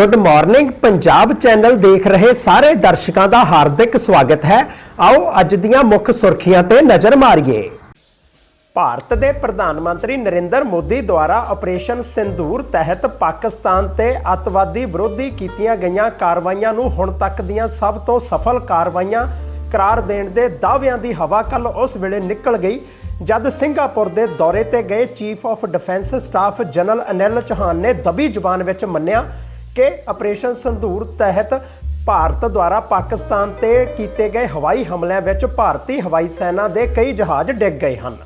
Good morning Punjab channel ਦੇਖ ਰਹੇ ਸਾਰੇ ਦਰਸ਼ਕਾਂ ਦਾ ਹਾਰਦਿਕ ਸਵਾਗਤ ਹੈ। ਆਓ ਅੱਜ ਦੀਆਂ ਮੁੱਖ ਸੁਰਖੀਆਂ ਤੇ ਨਜ਼ਰ ਮਾਰੀਏ। ਭਾਰਤ ਦੇ ਪ੍ਰਧਾਨ ਮੰਤਰੀ ਨਰਿੰਦਰ ਮੋਦੀ ਦੁਆਰਾ ਆਪਰੇਸ਼ਨ ਸਿੰਦੂਰ ਤਹਿਤ ਪਾਕਿਸਤਾਨ ਤੇ ਅੱਤਵਾਦੀ ਵਿਰੋਧੀ ਕੀਤੀਆਂ ਗਈਆਂ ਕਾਰਵਾਈਆਂ ਨੂੰ ਹੁਣ ਤੱਕ ਦੀਆਂ ਸਭ ਤੋਂ ਸਫਲ ਕਾਰਵਾਈਆਂ ਕਰਾਰ ਦੇਣ ਦੇ ਦਾਅਵਿਆਂ ਦੀ ਹਵਾ ਕੱਲ ਉਸ ਵੇਲੇ ਨਿਕਲ ਗਈ, ਜਦ ਸਿੰਗਾਪੁਰ ਦੇ ਦੌਰੇ ਤੇ ਗਏ chief of defence staff general Anil Chauhan ਨੇ ਦਬੀ ਜ਼ੁਬਾਨ ਵਿੱਚ ਮੰਨਿਆ ਕਿ ਆਪਰੇਸ਼ਨ ਸੰਧੂਰ ਤਹਿਤ ਭਾਰਤ ਦੁਆਰਾ ਪਾਕਿਸਤਾਨ ਤੇ ਕੀਤੇ ਗਏ ਹਵਾਈ ਹਮਲਿਆਂ ਵਿੱਚ ਭਾਰਤੀ ਹਵਾਈ ਸੈਨਾ ਦੇ ਕਈ ਜਹਾਜ਼ ਡਿੱਗ ਗਏ ਹਨ।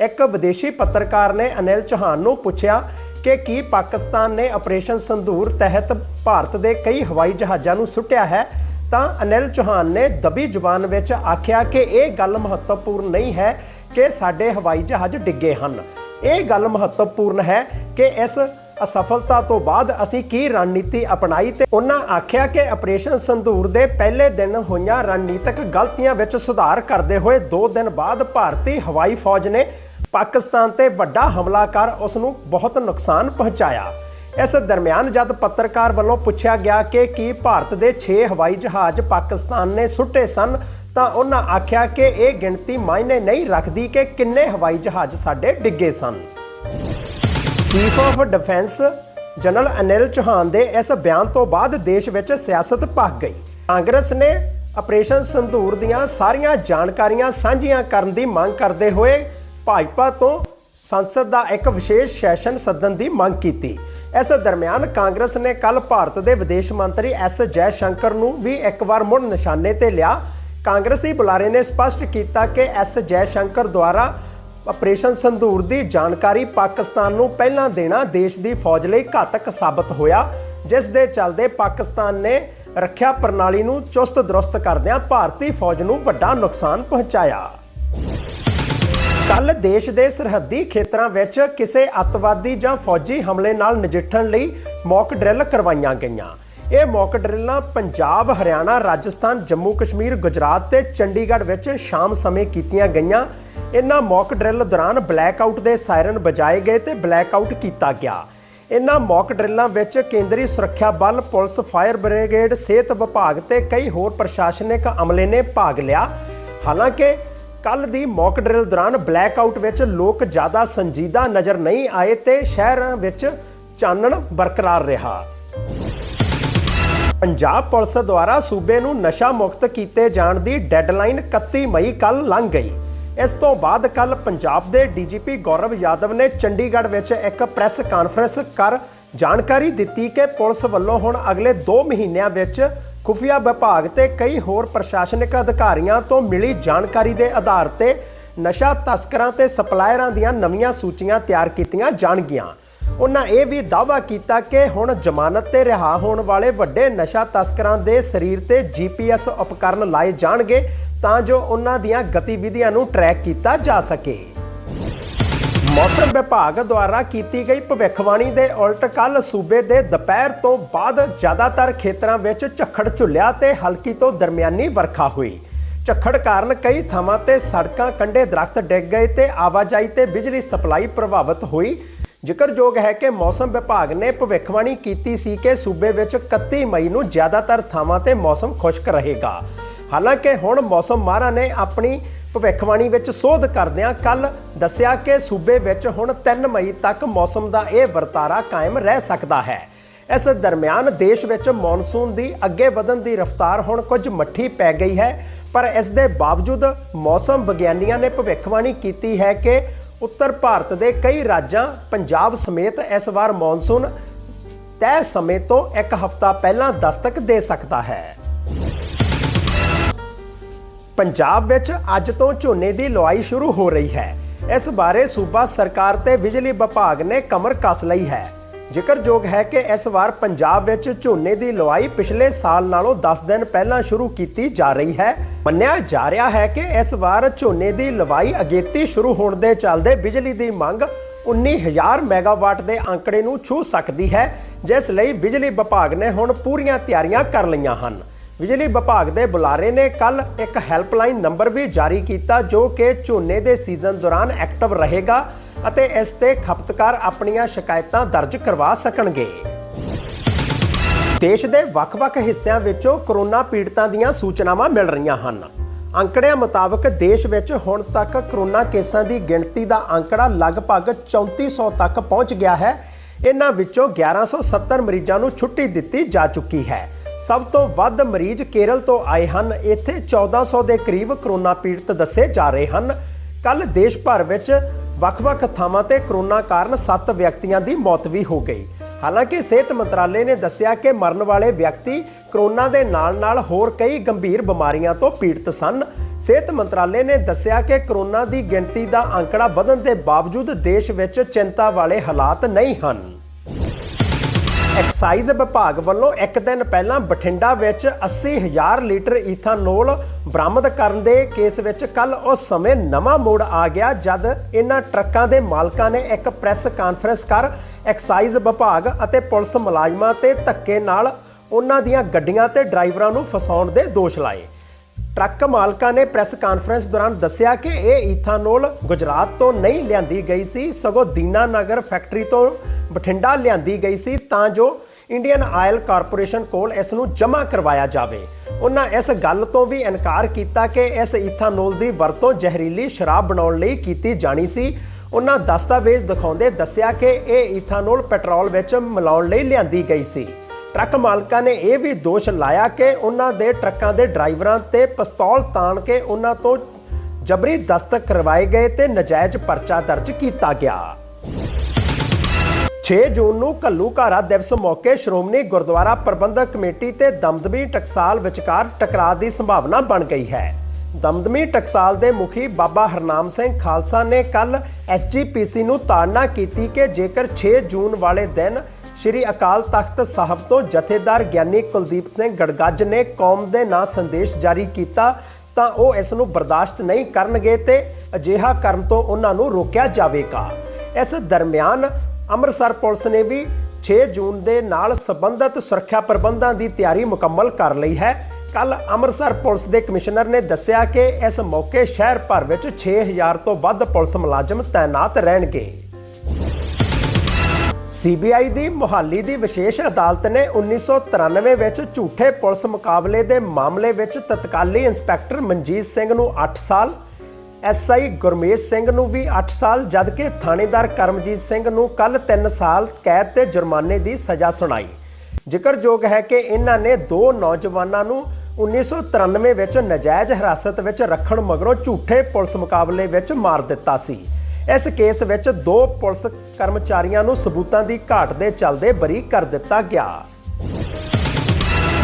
ਇੱਕ ਵਿਦੇਸ਼ੀ ਪੱਤਰਕਾਰ ਨੇ ਅਨਿਲ ਚੌਹਾਨ ਨੂੰ ਪੁੱਛਿਆ ਕਿ ਕੀ ਪਾਕਿਸਤਾਨ ਨੇ ਆਪਰੇਸ਼ਨ ਸੰਧੂਰ ਤਹਿਤ ਭਾਰਤ ਦੇ ਕਈ ਹਵਾਈ ਜਹਾਜ਼ਾਂ ਨੂੰ ਸੁੱਟਿਆ ਹੈ? ਤਾਂ ਅਨਿਲ ਚੌਹਾਨ ਨੇ ਦਬੀ ਜ਼ੁਬਾਨ ਵਿੱਚ ਆਖਿਆ ਕਿ ਇਹ ਗੱਲ ਮਹੱਤਵਪੂਰਨ ਨਹੀਂ ਹੈ ਕਿ ਸਾਡੇ ਹਵਾਈ ਜਹਾਜ਼ ਡਿੱਗੇ ਹਨ। ਇਹ ਗੱਲ ਮਹੱਤਵਪੂਰਨ ਹੈ ਕਿ ਇਸ ਅਸਫਲਤਾ ਤੋਂ ਬਾਅਦ ਅਸੀਂ ਕੀ ਰਣਨੀਤੀ ਅਪਣਾਈ ਤੇ ਉਹਨਾਂ ਆਖਿਆ ਕਿ ਆਪਰੇਸ਼ਨ ਸੰਧੂਰ ਦੇ ਪਹਿਲੇ ਦਿਨ ਹੋਈਆਂ ਰਣਨੀਤਕ ਗਲਤੀਆਂ ਵਿੱਚ ਸੁਧਾਰ ਕਰਦੇ ਹੋਏ 2 ਦਿਨ ਬਾਅਦ ਭਾਰਤੀ ਹਵਾਈ ਫੌਜ ਨੇ ਪਾਕਿਸਤਾਨ ਤੇ ਵੱਡਾ ਹਮਲਾ ਕਰ ਉਸ ਨੂੰ ਬਹੁਤ ਨੁਕਸਾਨ ਪਹੁੰਚਾਇਆ। ਇਸ ਦਰਮਿਆਨ ਜਦ ਪੱਤਰਕਾਰ ਵੱਲੋਂ ਪੁੱਛਿਆ ਗਿਆ ਕਿ ਕੀ ਭਾਰਤ ਦੇ 6 ਹਵਾਈ ਜਹਾਜ਼ ਪਾਕਿਸਤਾਨ ਨੇ ਸੁੱਟੇ ਸਨ, ਤਾਂ ਉਹਨਾਂ ਆਖਿਆ ਕਿ ਇਹ ਗਿਣਤੀ ਮਾਇਨੇ ਨਹੀਂ ਰੱਖਦੀ ਕਿ ਕਿੰਨੇ ਹਵਾਈ ਜਹਾਜ਼ ਸਾਡੇ ਡਿੱਗੇ ਸਨ। Chief of defence general Anil Chauhan ਦੇ ਇਸ ਬਿਆਨ ਤੋਂ ਬਾਅਦ ਦੇਸ਼ ਵਿੱਚ ਸਿਆਸਤ ਭਖ ਗਈ। ਕਾਂਗਰਸ ਨੇ ਆਪਰੇਸ਼ਨ ਸੰਧੂਰ ਦੀਆਂ ਸਾਰੀਆਂ ਜਾਣਕਾਰੀਆਂ ਸਾਂਝੀਆਂ ਕਰਨ ਦੀ ਮੰਗ ਕਰਦੇ ਹੋਏ ਭਾਜਪਾ ਤੋਂ ਸੰਸਦ ਦਾ ਇੱਕ ਵਿਸ਼ੇਸ਼ ਸੈਸ਼ਨ ਸੱਦਣ ਦੀ ਮੰਗ ਕੀਤੀ। ਇਸ ਦਰਮਿਆਨ ਕਾਂਗਰਸ ਨੇ ਕੱਲ ਭਾਰਤ ਦੇ ਵਿਦੇਸ਼ ਮੰਤਰੀ ਐਸ ਜੈ ਸ਼ੰਕਰ ਨੂੰ ਵੀ ਇੱਕ ਵਾਰ ਮੁੜ ਨਿਸ਼ਾਨੇ ਤੇ ਲਿਆ। ਕਾਂਗਰਸੀ ਬੁਲਾਰੇ ਨੇ ਸਪਸ਼ਟ ਕੀਤਾ ਕਿ ਐਸ ਜੈ ਸ਼ੰਕਰ ਦੁਆਰਾ ਆਪਰੇਸ਼ਨ ਸੰਧੂਰ ਦੀ ਜਾਣਕਾਰੀ ਪਾਕਿਸਤਾਨ ਨੂੰ ਪਹਿਲਾਂ ਦੇਣਾ ਦੇਸ਼ ਦੀ ਫੌਜ ਲਈ ਘਾਤਕ ਸਾਬਤ ਹੋਇਆ, ਜਿਸ ਦੇ ਚੱਲਦੇ ਪਾਕਿਸਤਾਨ ਨੇ ਰੱਖਿਆ ਪ੍ਰਣਾਲੀ ਨੂੰ ਚੁਸਤ ਦਰੁਸਤ ਕਰਦਿਆਂ ਭਾਰਤੀ ਫੌਜ ਨੂੰ ਵੱਡਾ ਨੁਕਸਾਨ ਪਹੁੰਚਾਇਆ। ਕੱਲ ਦੇਸ਼ ਦੇ ਸਰਹੱਦੀ ਖੇਤਰਾਂ ਵਿੱਚ ਕਿਸੇ ਅੱਤਵਾਦੀ ਜਾਂ ਫੌਜੀ ਹਮਲੇ ਨਾਲ ਨਜਿੱਠਣ ਲਈ ਮੌਕ ਡਰਿੱਲ ਕਰਵਾਈਆਂ ਗਈਆਂ। ਇਹ ਮੌਕ ਡਰਿੱਲਾਂ ਪੰਜਾਬ, ਹਰਿਆਣਾ, ਰਾਜਸਥਾਨ, ਜੰਮੂ, ਕਸ਼ਮੀਰ, ਗੁਜਰਾਤ ਤੇ ਚੰਡੀਗੜ੍ਹ ਵਿੱਚ ਸ਼ਾਮ ਸਮੇਂ ਕੀਤੀਆਂ ਗਈਆਂ। ਇਹਨਾਂ ਮੌਕ ਡਰਿੱਲ ਦੌਰਾਨ ਬਲੈਕਆਊਟ ਦੇ ਸਾਇਰਨ ਵਜਾਏ ਗਏ ਤੇ ਬਲੈਕਆਊਟ ਕੀਤਾ ਗਿਆ। ਇਹਨਾਂ ਮੌਕ ਡਰਿੱਲਾਂ ਵਿੱਚ ਕੇਂਦਰੀ ਸੁਰੱਖਿਆ ਬਲ, ਪੁਲਿਸ, ਫਾਇਰ ਬ੍ਰਿਗੇਡ, ਸਿਹਤ ਵਿਭਾਗ ਤੇ ਕਈ ਹੋਰ ਪ੍ਰਸ਼ਾਸਨਿਕ ਅਮਲੇ ਨੇ ਭਾਗ ਲਿਆ। ਹਾਲਾਂਕਿ ਕੱਲ ਦੀ ਮੌਕ ਡਰਿੱਲ ਦੌਰਾਨ ਬਲੈਕਆਊਟ ਵਿੱਚ ਲੋਕ ਜ਼ਿਆਦਾ ਸੰਜੀਦਾ ਨਜ਼ਰ ਨਹੀਂ ਆਏ ਤੇ ਸ਼ਹਿਰਾਂ ਵਿੱਚ ਚਾਨਣ ਬਰਕਰਾਰ ਰਿਹਾ। ਪੰਜਾਬ ਪੁਲਿਸ ਦੁਆਰਾ ਸੂਬੇ ਨੂੰ ਨਸ਼ਾ ਮੁਕਤ ਕੀਤੇ ਜਾਣ ਦੀ ਡੈਡਲਾਈਨ 31 ਮਈ ਕੱਲ ਲੰਘ ਗਈ। ਇਸ ਤੋਂ ਬਾਅਦ ਕੱਲ ਪੰਜਾਬ ਦੇ ਡੀਜੀਪੀ ਗੌਰਵ ਯਾਦਵ ਨੇ ਚੰਡੀਗੜ੍ਹ ਵਿੱਚ ਇੱਕ ਪ੍ਰੈਸ ਕਾਨਫਰੰਸ ਕਰ ਜਾਣਕਾਰੀ ਦਿੱਤੀ ਕਿ ਪੁਲਿਸ ਵੱਲੋਂ ਹੁਣ ਅਗਲੇ 2 ਮਹੀਨਿਆਂ ਵਿੱਚ ਖੁਫੀਆ ਵਿਭਾਗ ਤੇ ਕਈ ਹੋਰ ਪ੍ਰਸ਼ਾਸਨਿਕ ਅਧਿਕਾਰੀਆਂ ਤੋਂ ਮਿਲੀ ਜਾਣਕਾਰੀ ਦੇ ਆਧਾਰ ਤੇ ਨਸ਼ਾ ਤਸਕਰਾਂ ਤੇ ਸਪਲਾਇਰਾਂ ਦੀਆਂ ਨਵੀਆਂ ਸੂਚੀਆਂ ਤਿਆਰ ਕੀਤੀਆਂ ਜਾਣਗੀਆਂ। ਉਹਨਾਂ ਇਹ ਵੀ ਦਾਅਵਾ ਕੀਤਾ ਕਿ ਹੁਣ ਜ਼ਮਾਨਤ ਤੇ ਰਿਹਾ ਹੋਣ ਵਾਲੇ ਵੱਡੇ ਨਸ਼ਾ ਤਸਕਰਾਂ ਦੇ ਸਰੀਰ ਤੇ ਜੀਪੀਐਸ ਉਪਕਰਨ ਲਾਏ ਜਾਣਗੇ ਤਾਂ ਜੋ ਉਹਨਾਂ ਦੀਆਂ ਗਤੀਵਿਧੀਆਂ ਨੂੰ ਟਰੈਕ ਕੀਤਾ ਜਾ ਸਕੇ। ਮੌਸਮ ਵਿਭਾਗ ਦੁਆਰਾ ਕੀਤੀ ਗਈ ਭਵਿੱਖਬਾਣੀ ਦੇ ਉਲਟ ਕੱਲ ਸੂਬੇ ਦੇ ਦੁਪਹਿਰ ਤੋਂ ਬਾਅਦ ਜ਼ਿਆਦਾਤਰ ਖੇਤਰਾਂ ਵਿੱਚ ਝੱਖੜ ਝੁੱਲਿਆ ਤੇ ਹਲਕੀ ਤੋਂ ਦਰਮਿਆਨੀ ਵਰਖਾ ਹੋਈ। ਝੱਖੜ ਕਾਰਨ ਕਈ ਥਾਵਾਂ ਤੇ ਸੜਕਾਂ, ਕੰਢੇ ਦਰਖਤ ਡਿੱਗ ਗਏ ਤੇ ਆਵਾਜਾਈ ਤੇ ਬਿਜਲੀ ਸਪਲਾਈ ਪ੍ਰਭਾਵਿਤ ਹੋਈ। ਜ਼ਿਕਰਯੋਗ ਹੈ ਕਿ ਮੌਸਮ ਵਿਭਾਗ ਨੇ ਭਵਿੱਖਬਾਣੀ ਕੀਤੀ ਸੀ ਕਿ ਸੂਬੇ ਵਿੱਚ 31 ਮਈ ਨੂੰ ਜ਼ਿਆਦਾਤਰ ਥਾਵਾਂ ਤੇ ਮੌਸਮ ਖੁਸ਼ਕ ਰਹੇਗਾ। ਹਾਲਾਂਕਿ ਹੁਣ ਮੌਸਮ ਮਾਹਰਾਂ ਨੇ ਆਪਣੀ ਭਵਿੱਖਬਾਣੀ ਵਿੱਚ ਸੋਧ ਕਰਦਿਆਂ ਕੱਲ ਦੱਸਿਆ ਕਿ ਸੂਬੇ ਵਿੱਚ ਹੁਣ 3 ਮਈ ਤੱਕ ਮੌਸਮ ਦਾ ਇਹ ਵਰਤਾਰਾ ਕਾਇਮ ਰਹਿ ਸਕਦਾ ਹੈ। ਇਸ ਦਰਮਿਆਨ ਦੇਸ਼ ਵਿੱਚ ਮੌਨਸੂਨ ਦੀ ਅੱਗੇ ਵਧਣ ਦੀ ਰਫ਼ਤਾਰ ਹੁਣ ਕੁਝ ਮੱਠੀ ਪੈ ਗਈ ਹੈ, ਪਰ ਇਸ ਦੇ ਬਾਵਜੂਦ ਮੌਸਮ ਵਿਗਿਆਨੀਆਂ ਨੇ ਭਵਿੱਖਬਾਣੀ ਕੀਤੀ ਹੈ ਕਿ ਉੱਤਰ ਭਾਰਤ ਦੇ ਕਈ ਰਾਜਾਂ ਪੰਜਾਬ ਸਮੇਤ ਇਸ ਵਾਰ ਮੌਨਸੂਨ ਤੈਅ ਸਮੇਂ ਤੋਂ ਇੱਕ ਹਫ਼ਤਾ ਪਹਿਲਾਂ ਦਸਤਕ ਦੇ ਸਕਦਾ ਹੈ। ਪੰਜਾਬ ਵਿੱਚ ਅੱਜ ਤੋਂ ਝੋਨੇ ਦੀ ਲੁਆਈ ਸ਼ੁਰੂ ਹੋ ਰਹੀ ਹੈ। ਇਸ ਬਾਰੇ ਸੂਬਾ ਸਰਕਾਰ ਤੇ ਬਿਜਲੀ ਵਿਭਾਗ ਨੇ ਕਮਰ ਕੱਸ ਲਈ ਹੈ। ਜ਼ਿਕਰਯੋਗ ਹੈ ਕਿ ਇਸ ਵਾਰ ਪੰਜਾਬ ਵਿੱਚ ਝੋਨੇ ਦੀ ਲਵਾਈ ਪਿਛਲੇ ਸਾਲ ਨਾਲੋਂ 10 ਦਿਨ ਪਹਿਲਾਂ ਸ਼ੁਰੂ ਕੀਤੀ ਜਾ ਰਹੀ ਹੈ। ਮੰਨਿਆ ਜਾ ਰਿਹਾ ਹੈ ਕਿ ਇਸ ਵਾਰ ਝੋਨੇ ਦੀ ਲਵਾਈ ਅਗੇਤੀ ਸ਼ੁਰੂ ਹੋਣ ਦੇ ਚੱਲਦੇ ਬਿਜਲੀ ਦੀ ਮੰਗ 19000 ਮੈਗਾਵਾਟ ਦੇ ਅੰਕੜੇ ਨੂੰ ਛੂ ਸਕਦੀ ਹੈ, ਜਿਸ ਲਈ ਬਿਜਲੀ ਵਿਭਾਗ ਨੇ ਹੁਣ ਪੂਰੀਆਂ ਤਿਆਰੀਆਂ ਕਰ ਲਈਆਂ ਹਨ। ਬਿਜਲੀ ਵਿਭਾਗ ਦੇ ਬੁਲਾਰੇ ਨੇ ਕੱਲ ਇੱਕ ਹੈਲਪਲਾਈਨ ਨੰਬਰ ਵੀ ਜਾਰੀ ਕੀਤਾ ਜੋ ਕਿ ਝੋਨੇ ਦੇ ਸੀਜ਼ਨ ਦੌਰਾਨ ਐਕਟਿਵ ਰਹੇਗਾ ਅਤੇ ਇਸ ਤੇ ਖਪਤਕਾਰ ਆਪਣੀਆਂ ਸ਼ਿਕਾਇਤਾਂ ਦਰਜ ਕਰਵਾ ਸਕਣਗੇ। ਦੇਸ਼ ਦੇ ਵੱਖ-ਵੱਖ ਹਿੱਸਿਆਂ ਵਿੱਚੋਂ ਕਰੋਨਾ ਪੀੜਤਾਂ ਦੀਆਂ ਸੂਚਨਾਵਾਂ ਮਿਲ ਰਹੀਆਂ ਹਨ। ਅੰਕੜਿਆਂ ਮੁਤਾਬਕ ਦੇਸ਼ ਵਿੱਚ ਹੁਣ ਤੱਕ ਕਰੋਨਾ ਕੇਸਾਂ ਦੀ ਗਿਣਤੀ ਦਾ ਅੰਕੜਾ ਲਗਭਗ 3400 ਤੱਕ ਪਹੁੰਚ ਗਿਆ ਹੈ। ਇਹਨਾਂ ਵਿੱਚੋਂ 1170 ਮਰੀਜ਼ਾਂ ਨੂੰ ਛੁੱਟੀ ਦਿੱਤੀ ਜਾ ਚੁੱਕੀ ਹੈ। ਸਭ ਤੋਂ ਵੱਧ ਮਰੀਜ਼ ਕੇਰਲ ਤੋਂ ਆਏ ਹਨ। ਇੱਥੇ 1400 ਦੇ ਕਰੀਬ ਕਰੋਨਾ ਪੀੜਤ ਦੱਸੇ ਜਾ ਰਹੇ ਹਨ। ਕੱਲ ਦੇਸ਼ ਭਰ ਵਿੱਚ ਵੱਖ-ਵੱਖ ਥਾਵਾਂ ਤੇ ਕਰੋਨਾ ਕਾਰਨ 7 ਵਿਅਕਤੀਆਂ ਦੀ ਮੌਤ ਵੀ ਹੋ ਗਈ। ਹਾਲਾਂਕਿ ਸਿਹਤ ਮੰਤਰਾਲੇ ਨੇ ਦੱਸਿਆ ਕਿ ਮਰਨ ਵਾਲੇ ਵਿਅਕਤੀ ਕਰੋਨਾ ਦੇ ਨਾਲ-ਨਾਲ ਹੋਰ ਕਈ ਗੰਭੀਰ ਬਿਮਾਰੀਆਂ ਤੋਂ ਪੀੜਤ ਸਨ। ਸਿਹਤ ਮੰਤਰਾਲੇ ਨੇ ਦੱਸਿਆ ਕਿ ਕਰੋਨਾ ਦੀ ਗਿਣਤੀ ਦਾ ਅੰਕੜਾ ਵਧਣ ਦੇ ਬਾਵਜੂਦ ਦੇਸ਼ ਵਿੱਚ ਚਿੰਤਾ ਵਾਲੇ ਹਾਲਾਤ ਨਹੀਂ ਹਨ। ਐਕਸਾਈਜ਼ ਵਿਭਾਗ ਵੱਲੋਂ ਇੱਕ ਦਿਨ ਪਹਿਲਾਂ ਬਠਿੰਡਾ ਵਿੱਚ 80000 ਲੀਟਰ ਈਥਾਨੋਲ ਬਰਾਮਦ ਕਰਨ ਦੇ ਕੇਸ ਵਿੱਚ ਕੱਲ ਉਸ ਸਮੇਂ ਨਵਾਂ ਮੋੜ ਆ ਗਿਆ ਜਦ ਇਹਨਾਂ ਟਰੱਕਾਂ ਦੇ ਮਾਲਕਾਂ ਨੇ ਇੱਕ ਪ੍ਰੈਸ ਕਾਨਫਰੰਸ ਕਰ ਐਕਸਾਈਜ਼ ਵਿਭਾਗ ਅਤੇ ਪੁਲਿਸ ਮੁਲਾਜ਼ਮਾਂ ਤੇ ਧੱਕੇ ਨਾਲ ਉਹਨਾਂ ਦੀਆਂ ਗੱਡੀਆਂ ਤੇ ਡਰਾਈਵਰਾਂ ਨੂੰ ਫਸਾਉਣ ਦੇ ਦੋਸ਼ ਲਾਏ। ਟਰੱਕ ਮਾਲਕਾਂ ਨੇ ਪ੍ਰੈਸ ਕਾਨਫਰੰਸ ਦੌਰਾਨ ਦੱਸਿਆ ਕਿ ਇਹ ਈਥਾਨੋਲ ਗੁਜਰਾਤ ਤੋਂ ਨਹੀਂ ਲਿਆਂਦੀ ਗਈ ਸੀ, ਸਗੋਂ ਦੀਨਾਨਗਰ ਫੈਕਟਰੀ ਤੋਂ ਬਠਿੰਡਾ ਲਿਆਂਦੀ ਗਈ ਸੀ ਤਾਂ ਜੋ ਇੰਡੀਅਨ ਆਇਲ ਕਾਰਪੋਰੇਸ਼ਨ ਕੋਲ ਇਸ ਨੂੰ ਜਮ੍ਹਾਂ ਕਰਵਾਇਆ ਜਾਵੇ। ਉਹਨਾਂ ਇਸ ਗੱਲ ਤੋਂ ਵੀ ਇਨਕਾਰ ਕੀਤਾ ਕਿ ਇਸ ਈਥਾਨੋਲ ਦੀ ਵਰਤੋਂ ਜ਼ਹਿਰੀਲੀ ਸ਼ਰਾਬ ਬਣਾਉਣ ਲਈ ਕੀਤੀ ਜਾਣੀ ਸੀ। ਉਹਨਾਂ ਦਸਤਾਵੇਜ਼ ਦਿਖਾਉਂਦੇ ਦੱਸਿਆ ਕਿ ਇਹ ਈਥਾਨੋਲ ਪੈਟਰੋਲ ਵਿੱਚ ਮਿਲਾਉਣ ਲਈ ਲਿਆਂਦੀ ਗਈ ਸੀ। ਟਰੱਕ ਮਾਲਕਾਂ ਨੇ ਇਹ ਵੀ ਦੋਸ਼ ਲਾਇਆ ਕਿ ਉਹਨਾਂ ਦੇ ਟਰੱਕਾਂ ਦੇ ਡਰਾਈਵਰਾਂ ਤੇ ਪਿਸਤੌਲ ਤਾਣ ਕੇ ਉਹਨਾਂ ਤੋਂ ਜਬਰੀ ਦਸਤਕ ਕਰਵਾਏ ਗਏ ਤੇ ਨਜਾਇਜ਼ ਪਰਚਾ ਦਰਜ ਕੀਤਾ ਗਿਆ। 6 ਜੂਨ ਨੂੰ ਘੱਲੂਘਾਰਾ ਦਿਵਸ ਮੌਕੇ ਸ਼੍ਰੋਮਣੀ ਗੁਰਦੁਆਰਾ ਪ੍ਰਬੰਧਕ ਕਮੇਟੀ ਤੇ ਦਮਦਮੀ ਟਕਸਾਲ ਵਿਚਕਾਰ ਟਕਰਾਅ ਦੀ ਸੰਭਾਵਨਾ ਬਣ ਗਈ ਹੈ। ਦਮਦਮੀ ਟਕਸਾਲ ਦੇ ਮੁਖੀ ਬਾਬਾ ਹਰਨਾਮ ਸਿੰਘ ਖਾਲਸਾ ਨੇ ਕੱਲ ਐਸਜੀਪੀਸੀ ਨੂੰ ਤਾੜਨਾ ਕੀਤੀ ਕਿ ਜੇਕਰ 6 ਜੂਨ ਵਾਲੇ ਦਿਨ ਸ਼੍ਰੀ ਅਕਾਲ ਤਖਤ ਸਾਹਿਬ ਤੋਂ ਜਥੇਦਾਰ ਗਿਆਨੀ ਕੁਲਦੀਪ ਸਿੰਘ ਗੜਗੱਜ ਨੇ ਕੌਮ ਦੇ ਨਾਂ ਸੰਦੇਸ਼ ਜਾਰੀ ਕੀਤਾ, ਤਾਂ ਉਹ ਇਸ ਨੂੰ ਬਰਦਾਸ਼ਤ ਨਹੀਂ ਕਰਨਗੇ ਤੇ ਅਜਿਹਾ ਕਰਨ ਤੋਂ ਉਹਨਾਂ ਨੂੰ ਰੋਕਿਆ ਜਾਵੇਗਾ। ਇਸ ਦਰਮਿਆਨ ਅੰਮ੍ਰਿਤਸਰ ਪੁਲਿਸ ਨੇ ਵੀ 6 ਜੂਨ ਦੇ ਨਾਲ ਸੰਬੰਧਿਤ ਸੁਰੱਖਿਆ ਪ੍ਰਬੰਧਾਂ ਦੀ ਤਿਆਰੀ ਮੁਕੰਮਲ ਕਰ ਲਈ ਹੈ। ਕੱਲ ਅੰਮ੍ਰਿਤਸਰ ਪੁਲਿਸ ਦੇ ਕਮਿਸ਼ਨਰ ਨੇ ਦੱਸਿਆ ਕਿ ਇਸ ਮੌਕੇ ਸ਼ਹਿਰ ਭਰ ਵਿੱਚ 6000 ਤੋਂ ਵੱਧ ਪੁਲਿਸ ਮੁਲਾਜ਼ਮ ਤਾਇਨਾਤ ਰਹਿਣਗੇ। ਸੀਬੀਆਈ ਦੀ ਮੁਹਾਲੀ ਦੀ ਵਿਸ਼ੇਸ਼ ਅਦਾਲਤ ਨੇ 1993 ਵਿੱਚ ਝੂਠੇ ਪੁਲਿਸ ਮੁਕਾਬਲੇ ਦੇ ਮਾਮਲੇ ਵਿੱਚ ਤਤਕਾਲੀ ਇੰਸਪੈਕਟਰ ਮਨਜੀਤ ਸਿੰਘ ਨੂੰ 8 ਸਾਲ ਐਸਆਈ ਗੁਰਮੇਸ਼ ਸਿੰਘ ਨੂੰ ਵੀ 8 ਸਾਲ, ਜਦਕਿ ਥਾਣੇਦਾਰ ਕਰਮਜੀਤ ਸਿੰਘ ਨੂੰ ਕੱਲ 3 ਸਾਲ ਕੈਦ ਤੇ ਜੁਰਮਾਨੇ ਦੀ ਸਜ਼ਾ ਸੁਣਾਈ। ਜ਼ਿਕਰਯੋਗ ਹੈ ਕਿ ਇਹਨਾਂ ਨੇ ਦੋ ਨੌਜਵਾਨਾਂ ਨੂੰ 1993 ਵਿੱਚ ਨਜਾਇਜ਼ ਹਿਰਾਸਤ ਵਿੱਚ ਰੱਖਣ ਮਗਰੋਂ ਝੂਠੇ ਪੁਲਿਸ ਮੁਕਾਬਲੇ ਵਿੱਚ ਮਾਰ ਦਿੱਤਾ ਸੀ। ਇਸ ਕੇਸ ਵਿੱਚ ਦੋ ਪੁਲਿਸ ਕਰਮਚਾਰੀਆਂ ਨੂੰ ਸਬੂਤਾਂ ਦੀ ਘਾਟ ਦੇ ਚੱਲਦੇ ਬਰੀ ਕਰ ਦਿੱਤਾ ਗਿਆ।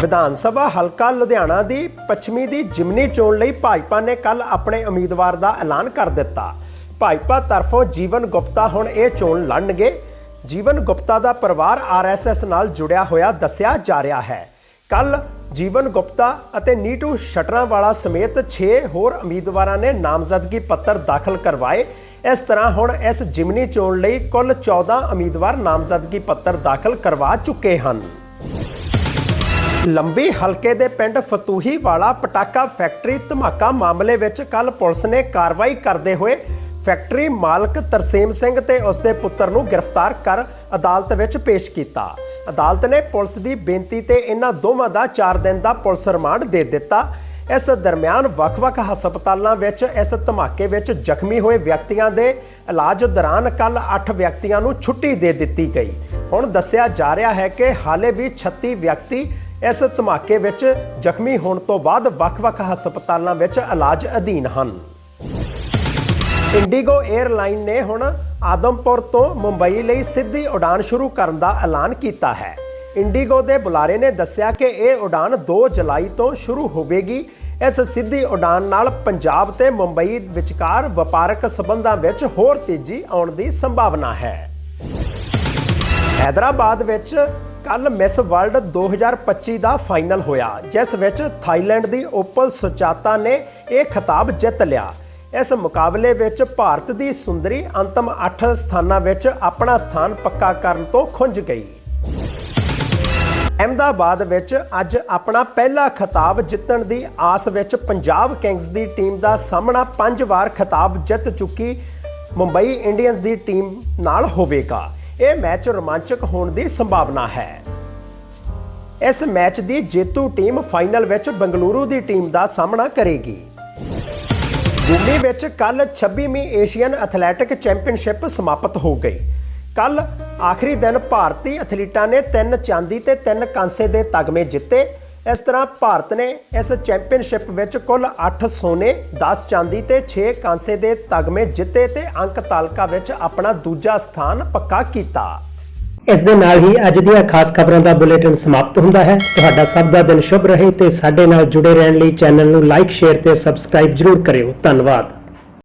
ਵਿਧਾਨ ਸਭਾ ਹਲਕਾ ਲੁਧਿਆਣਾ ਦੀ ਪੱਛਮੀ ਦੀ ਜਿਮਨੀ ਚੋਣ ਲਈ ਭਾਜਪਾ ਨੇ ਕੱਲ ਆਪਣੇ ਉਮੀਦਵਾਰ ਦਾ ਐਲਾਨ ਕਰ ਦਿੱਤਾ। ਭਾਜਪਾ ਤਰਫੋਂ ਜੀਵਨ ਗੁਪਤਾ ਹੁਣ ਇਹ ਚੋਣ ਲੜਨਗੇ। ਜੀਵਨ ਗੁਪਤਾ ਦਾ ਪਰਿਵਾਰ ਆਰਐਸਐਸ ਨਾਲ ਜੁੜਿਆ ਹੋਇਆ ਦੱਸਿਆ ਜਾ ਰਿਹਾ ਹੈ। ਕੱਲ ਜੀਵਨ ਗੁਪਤਾ ਅਤੇ ਨੀਟੂ ਸ਼ਟਰਾਂ ਵਾਲਾ ਸਮੇਤ 6 ਹੋਰ ਉਮੀਦਵਾਰਾਂ ਨੇ ਨਾਮਜ਼ਦਗੀ ਪੱਤਰ ਦਾਖਲ ਕਰਵਾਏ। ਇਸ ਤਰ੍ਹਾਂ ਹੁਣ ਇਸ ਜਿਮਨੀ ਚੋਣ ਲਈ ਕੁੱਲ 14 ਉਮੀਦਵਾਰ ਨਾਮਜ਼ਦਗੀ ਪੱਤਰ ਦਾਖਲ ਕਰਵਾ ਚੁੱਕੇ ਹਨ। ਲੰਬੀ ਹਲਕੇ ਦੇ ਪਿੰਡ ਫਤੂਹੀ ਵਾਲਾ ਪਟਾਕਾ ਫੈਕਟਰੀ ਧਮਾਕਾ ਮਾਮਲੇ ਵਿੱਚ ਕੱਲ ਪੁਲਿਸ ਨੇ ਕਾਰਵਾਈ ਕਰਦੇ ਹੋਏ ਫੈਕਟਰੀ ਮਾਲਕ ਤਰਸੇਮ ਸਿੰਘ ਤੇ ਉਸ ਦੇ ਪੁੱਤਰ ਨੂੰ ਗ੍ਰਿਫਤਾਰ ਕਰ ਅਦਾਲਤ ਵਿੱਚ ਪੇਸ਼ ਕੀਤਾ। ਅਦਾਲਤ ਨੇ ਪੁਲਿਸ ਦੀ ਬੇਨਤੀ ਤੇ ਇਹਨਾਂ ਦੋਵਾਂ ਦਾ 4 ਦਿਨ ਦਾ ਪੁਲਿਸ ਰਿਮਾਂਡ ਦੇ ਦਿੱਤਾ। ਇਸ ਦਰਮਿਆਨ ਵੱਖ-ਵੱਖ ਹਸਪਤਾਲਾਂ ਵਿੱਚ, ਇਸ ਧਮਾਕੇ ਵਿੱਚ ਜ਼ਖਮੀ ਹੋਏ ਵਿਅਕਤੀਆਂ ਦੇ ਇਲਾਜ ਦੌਰਾਨ ਕੱਲ 8 ਵਿਅਕਤੀਆਂ ਨੂੰ ਛੁੱਟੀ ਦੇ ਦਿੱਤੀ ਗਈ। ਹੁਣ ਦੱਸਿਆ ਜਾ ਰਿਹਾ ਹੈ ਕਿ ਹਾਲੇ ਵੀ 36 ਵਿਅਕਤੀ ਇਸ ਧਮਾਕੇ ਵਿੱਚ ਜ਼ਖਮੀ ਹੋਣ ਤੋਂ ਬਾਅਦ ਵੱਖ-ਵੱਖ ਹਸਪਤਾਲਾਂ ਵਿੱਚ ਇਲਾਜ ਅਧੀਨ ਹਨ। ਇੰਡੀਗੋ 에ਅਰਲਾਈਨ ਨੇ ਹੁਣ ਆਦਮਪੁਰ ਤੋਂ ਮੁੰਬਈ ਲਈ ਸਿੱਧੀ ਉਡਾਨ ਸ਼ੁਰੂ ਕਰਨ ਦਾ ਐਲਾਨ ਕੀਤਾ ਹੈ। ਇੰਡੀਗੋ ਦੇ ਬੁਲਾਰੇ ਨੇ ਦੱਸਿਆ ਕਿ ਇਹ ਉਡਾਨ 2 ਜੁਲਾਈ ਤੋਂ ਸ਼ੁਰੂ ਹੋਵੇਗੀ। ਇਸ ਸਿੱਧੀ ਉਡਾਨ ਨਾਲ ਪੰਜਾਬ ਤੇ ਮੁੰਬਈ ਵਿਚਕਾਰ ਵਪਾਰਕ ਸਬੰਧਾਂ ਵਿੱਚ ਹੋਰ ਤੇਜ਼ੀ ਆਉਣ ਦੀ ਸੰਭਾਵਨਾ ਹੈ। ਹੈਦਰਾਬਾਦ ਵਿੱਚ ਕੱਲ ਮਿਸ ਵਰਲਡ 2025 ਦਾ ਫਾਈਨਲ ਹੋਇਆ, ਜਿਸ ਵਿੱਚ ਥਾਈਲੈਂਡ ਦੀ ਓਪਲ ਸੁਚਾਤਾ ਨੇ ਇਹ ਖਿਤਾਬ ਜਿੱਤ ਲਿਆ। ਇਸ ਮੁਕਾਬਲੇ ਵਿੱਚ ਭਾਰਤ ਦੀ ਸੁੰਦਰੀ ਅੰਤਮ 8 ਸਥਾਨਾਂ ਵਿੱਚ ਆਪਣਾ ਸਥਾਨ ਪੱਕਾ ਕਰਨ ਤੋਂ ਖੁੰਝ ਗਈ। ਅਹਿਮਦਾਬਾਦ ਵਿੱਚ ਅੱਜ ਆਪਣਾ ਪਹਿਲਾ ਖਿਤਾਬ ਜਿੱਤਣ ਦੀ ਆਸ ਵਿੱਚ ਪੰਜਾਬ ਕਿੰਗਸ ਦੀ ਟੀਮ ਦਾ ਸਾਹਮਣਾ ਪੰਜ ਵਾਰ ਖਿਤਾਬ ਜਿੱਤ ਚੁੱਕੀ ਮੁੰਬਈ ਇੰਡੀਅਨਸ ਦੀ ਟੀਮ ਨਾਲ ਹੋਵੇਗਾ। ਇਹ ਮੈਚ ਰੋਮਾਂਚਕ ਹੋਣ ਦੀ ਸੰਭਾਵਨਾ ਹੈ। ਇਸ ਮੈਚ ਦੀ ਜੇਤੂ ਟੀਮ ਫਾਈਨਲ ਵਿੱਚ ਬੰਗਲੁਰੂ ਦੀ ਟੀਮ ਦਾ ਸਾਹਮਣਾ ਕਰੇਗੀ। ਦਿੱਲੀ ਵਿੱਚ ਕੱਲ 26ਵੀਂ ਏਸ਼ੀਅਨ ਐਥਲੈਟਿਕ ਚੈਂਪੀਅਨਸ਼ਿਪ ਸਮਾਪਤ ਹੋ ਗਈ। ਕੱਲ ਆਖਰੀ ਦਿਨ ਭਾਰਤੀ ਐਥਲੀਟਾਂ ਨੇ ਤਿੰਨ ਚਾਂਦੀ ਤੇ ਤਿੰਨ ਕਾਂਸੇ ਦੇ ਤਗਮੇ ਜਿੱਤੇ। ਇਸ ਤਰ੍ਹਾਂ ਭਾਰਤ ਨੇ ਇਸ ਚੈਂਪੀਅਨਸ਼ਿਪ ਵਿੱਚ ਕੁੱਲ 8 ਸੋਨੇ 10 ਚਾਂਦੀ ਤੇ 6 ਕਾਂਸੇ ਦੇ ਤਗਮੇ ਜਿੱਤੇ ਤੇ ਅੰਕ ਤਾਲਕਾ ਵਿੱਚ ਆਪਣਾ ਦੂਜਾ ਸਥਾਨ ਪੱਕਾ ਕੀਤਾ। ਇਸ ਦੇ ਨਾਲ ਹੀ ਅੱਜ ਦੀਆਂ ਖਾਸ ਖਬਰਾਂ ਦਾ ਬੁਲੇਟਿਨ ਸਮਾਪਤ ਹੁੰਦਾ ਹੈ। ਤੁਹਾਡਾ ਸਭ ਦਾ ਦਿਨ ਸ਼ੁਭ ਰਹੇ ਤੇ ਸਾਡੇ ਨਾਲ ਜੁੜੇ ਰਹਿਣ ਲਈ ਚੈਨਲ ਨੂੰ ਲਾਈਕ, ਸ਼ੇਅਰ ਤੇ ਸਬਸਕ੍ਰਾਈਬ ਜਰੂਰ ਕਰਿਓ। ਧੰਨਵਾਦ।